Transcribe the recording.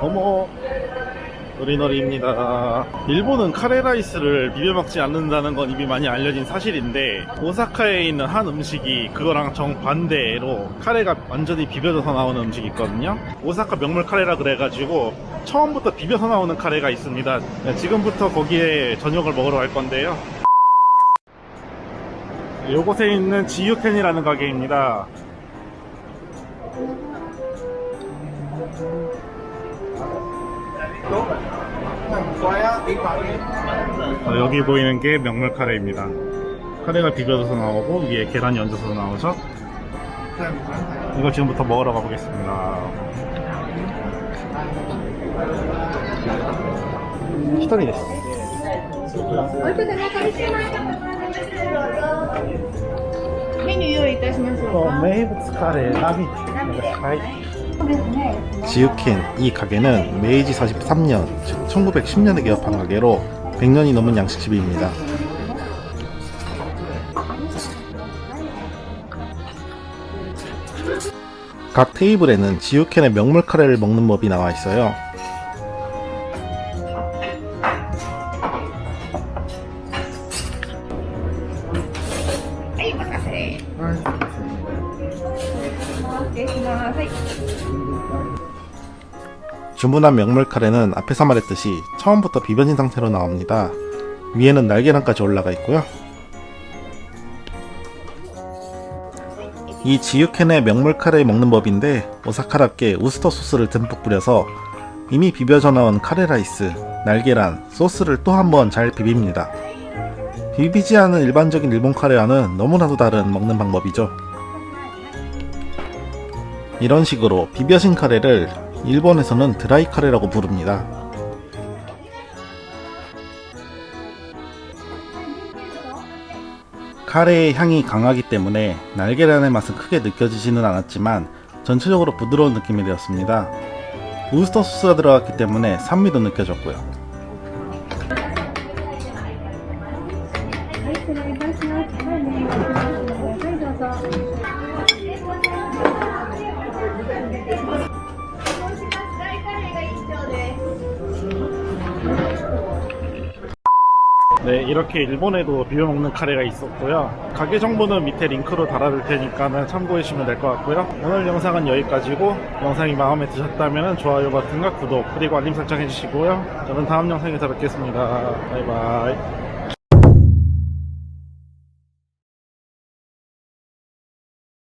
어머 노리노리입니다. 일본은 카레라이스를 비벼 먹지 않는다는 건 이미 많이 알려진 사실인데 오사카에 있는 한 음식이 그거랑 정반대로 카레가 완전히 비벼져서 나오는 음식이 있거든요. 오사카 명물 카레라 그래가지고 처음부터 비벼서 나오는 카레가 있습니다. 네, 지금부터 거기에 저녁을 먹으러 갈 건데요. 요곳에 있는 지유캔이라는 가게입니다 어, 여기 보이는 게 명물 카레입니다. 카레가 비벼져서 나오고 위에 계란이 얹어서 나오죠. 이거 지금부터 먹으러 가보겠습니다. 히토리 です。おいくつお願いします。メニュー用意いたしましょうか。名物カレーラビはい。 지우킨 이 가게는 메이지 43년, 즉 1910년에 개업한 가게로 100년이 넘은 양식집입니다. 각 테이블에는 지우캔의 명물 카레를 먹는 법이 나와 있어요. 주문한 명물 카레는 앞에서 말했듯이 처음부터 비벼진 상태로 나옵니다. 위에는 날계란까지 올라가 있고요. 이 지유캔의 명물 카레 먹는 법인데 오사카랍게 우스터 소스를 듬뿍 뿌려서 이미 비벼져 나온 카레 라이스, 날계란, 소스를 또 한 번 잘 비빕니다. 비비지 않은 일반적인 일본 카레와는 너무나도 다른 먹는 방법이죠. 이런 식으로 비벼진 카레를 일본에서는 드라이 카레라고 부릅니다. 카레의 향이 강하기 때문에 날계란의 맛은 크게 느껴지지는 않았지만 전체적으로 부드러운 느낌이 되었습니다. 우스터 소스가 들어갔기 때문에 산미도 느껴졌고요. 네, 이렇게 일본에도 비벼 먹는 카레가 있었고요. 가게 정보는 밑에 링크로 달아둘 테니까 참고해주시면 될 것 같고요. 오늘 영상은 여기까지고 영상이 마음에 드셨다면 좋아요 버튼과 구독 그리고 알림 설정 해주시고요. 저는 다음 영상에서 뵙겠습니다. 바이바이.